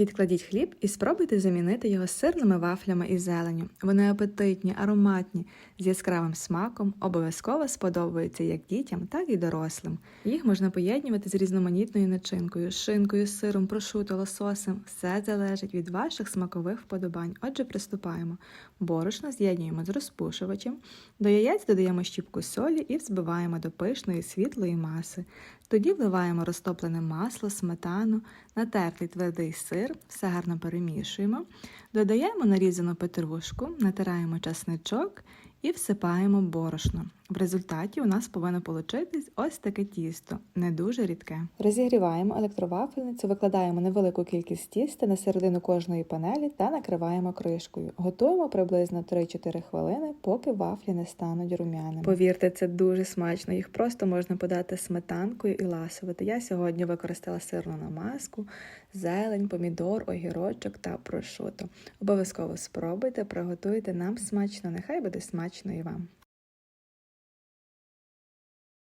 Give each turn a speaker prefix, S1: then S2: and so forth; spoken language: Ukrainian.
S1: Відкладіть хліб і спробуйте замінити його сирними вафлями із зеленню. Вони апетитні, ароматні, з яскравим смаком, обов'язково сподобаються як дітям, так і дорослим. Їх можна поєднувати з різноманітною начинкою, шинкою, сиром, прошуто, лососем. Все залежить від ваших смакових вподобань. Отже, приступаємо. Борошно з'єднуємо з розпушувачем, до яєць додаємо щіпку солі і взбиваємо до пишної світлої маси. Тоді вливаємо розтоплене масло, сметану, натертий твердий сир, все гарно перемішуємо, додаємо нарізану петрушку, натираємо часничок і всипаємо борошно. В результаті у нас повинно получитись ось таке тісто, не дуже рідке. Розігріваємо електровафельницю, викладаємо невелику кількість тіста на середину кожної панелі та накриваємо кришкою. Готуємо приблизно 3-4 хвилини, поки вафлі не стануть рум'яними. Повірте, це дуже смачно. Їх просто можна подати сметанкою і ласувати. Я сьогодні використала сирну намазку, зелень, помідор, огірочок та прошуто. Обов'язково спробуйте, приготуйте нам смачно. Нехай буде смачно і вам.